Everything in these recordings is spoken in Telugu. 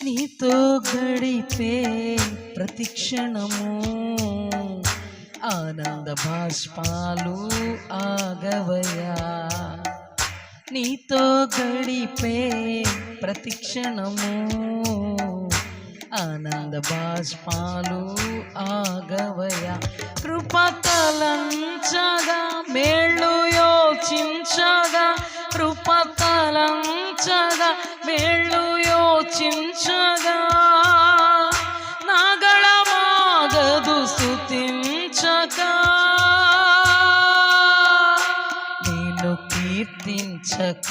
నీతో గడిపే ప్రతి క్షణము ఆనంద బాష్పాలు ఆగవయా నీతో గడిపే ప్రతి క్షణము ఆనంద బాష్పాలు ఆగవయా కృపతలంచగా మేళ్ళు యోచించగా కృపతలంచగా మేళ్ళు యోచించగా నాగళమాగదు స్థుతించగా నేను కీర్తించక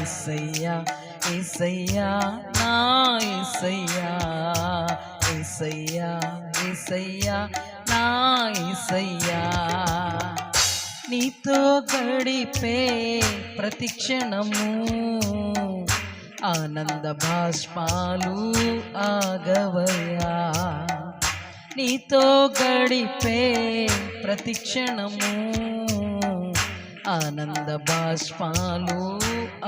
ఇసయ్యా ఇసయ్యా నా ఇసయ్యా ఇసయ్యా ఇసయ్యా నా ఇసయ్యా నీతో గడిపే ప్రతి క్షణము ఆనంద భాష్పాలు ఆగవయా నీతో గడిపే ప్రతి క్షణము ఆనంద బాష్పాలు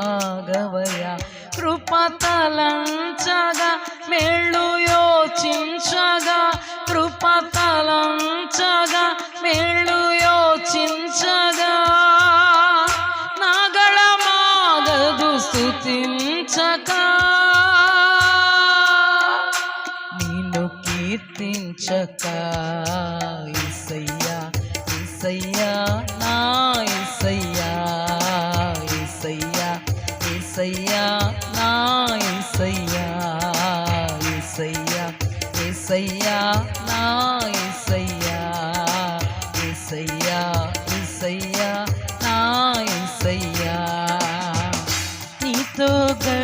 ఆగవయా కృపతలంచగా మేళ్ళు యోచించగా కృపతలంచగా మేళ్ళు యోచించగా. నాగళమాగదు కీర్తించక నిన్ను కీర్తించక. ఇసయ్యా ఇసయ్యా నా ఇసయ్యా ఇసయ్యా ఇసయ్యా నా ఇసయ్యా ఇసయ్యా ఇసయ్యా నా ఇసయ్యా ఇసయ్యా ఇసయ్యా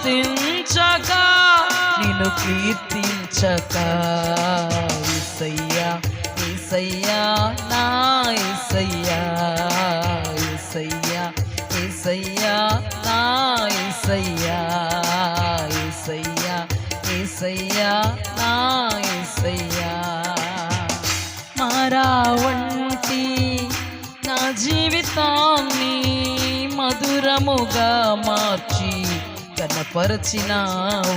కీర్తించక నిన్ను కీర్తించక. ఇసయ్యా ఇసయ్యా నా ఇసయ్యా ఇసయ్యా ఇసయ్యా నా ఇసయ్యా ఇసయ్యా ఇసయ్యా నా ఇసయ్యా మారా వంటి నా జీవితాన్ని మధురముగా మార్చు కనపరచినావు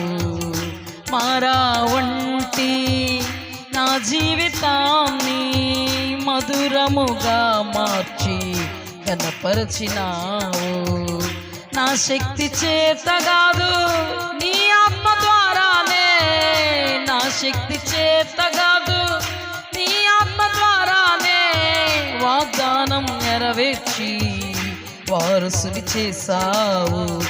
మారా వంటి నా జీవితాన్ని మధురముగా మార్చి కనపరచినావు నా శక్తి చేత కాదు నీ ఆత్మ ద్వారానే. నా శక్తి చేత కాదు నీ ఆత్మ ద్వారానే. వాగ్దానం నెరవేర్చి వారసుని చేశావు.